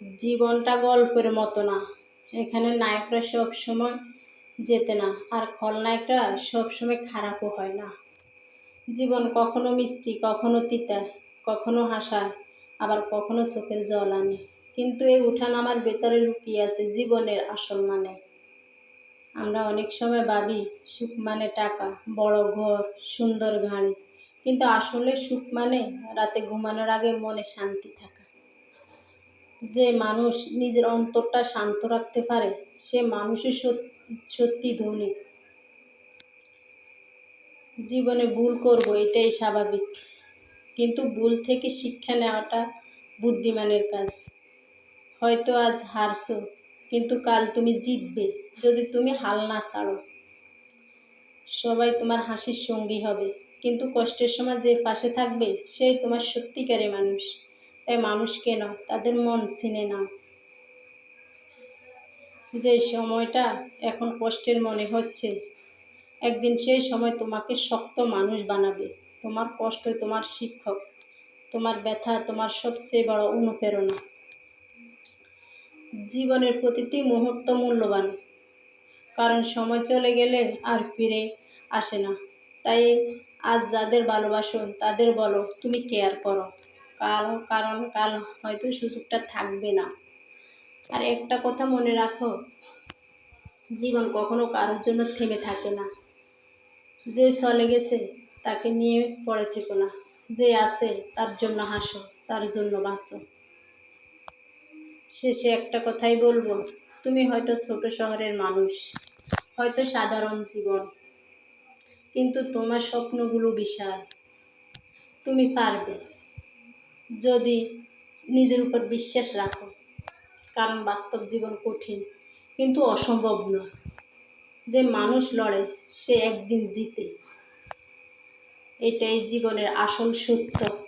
জীবনটা গল্পের মতো না। এখানে নায়করা সব সময় যেতে না, আর খলনায়করা সব সময় খারাপও হয় না। জীবন কখনো মিষ্টি, কখনো তিতা, কখনো হাসায়, আবার কখনো চোখের জল আনে। কিন্তু এই উঠান আমার ভেতরে লুকিয়ে আছে জীবনের আসল মানে। আমরা অনেক সময় ভাবি, সুখ মানে টাকা, বড় ঘর, সুন্দর গাড়ি। কিন্তু আসলে সুখ মানে রাতে ঘুমানোর আগে মনে শান্তি থাকা। যে মানুষ নিজের অন্তরটা শান্ত রাখতে পারে, সে মানুষই সত্যি ধনী। জীবনে ভুল করব, এটাই স্বাভাবিক। কিন্তু ভুল থেকে শিক্ষা নেওয়াটা বুদ্ধিমানের কাজ। হয়তো আজ হারছো, কিন্তু কাল তুমি জিতবে, যদি তুমি হাল না ছাড়ো। সবাই তোমার হাসির সঙ্গী হবে, কিন্তু কষ্টের সময় যে পাশে থাকবে সেই তোমার সত্যিকারের মানুষ। তাই মানুষ কেন তাদের মন চিনে নাও। যে সময়টা এখন কষ্টের মনে হচ্ছে, একদিন সেই সময় তোমাকে শক্ত মানুষ বানাবে। তোমার কষ্ট, তোমার শিক্ষক, তোমার ব্যথা, তোমার সবচেয়ে বড় অনুপ্রেরণা। জীবনের প্রতিটি মুহূর্ত মূল্যবান, কারণ সময় চলে গেলে আর ফিরে আসে না। তাই আজ যাদের ভালোবাসো, তাদের বলো, তুমি কেয়ার করো। কাল কারণ কাল হয়তো সুযোগটা থাকবে না। আর একটা কথা মনে রাখো, জীবন কখনো কারোর জন্য থেমে থাকে না। যে চলে গেছে, তাকে নিয়ে পড়ে থেকো না। যে আছে, তার জন্য হাসো, তার জন্য বাঁচো। শেষে একটা কথাই বলব, তুমি হয়তো ছোট শহরের মানুষ, হয়তো সাধারণ জীবন, কিন্তু তোমার স্বপ্নগুলো বিশাল। তুমি পারবে। যদি নিজের উপর বিশ্বাস রাখো, কারণ বাস্তব জীবন কঠিন, কিন্তু অসম্ভব নয়। যে মানুষ লড়ে, সে একদিন জিতে। এটাই জীবনের আসল সত্য।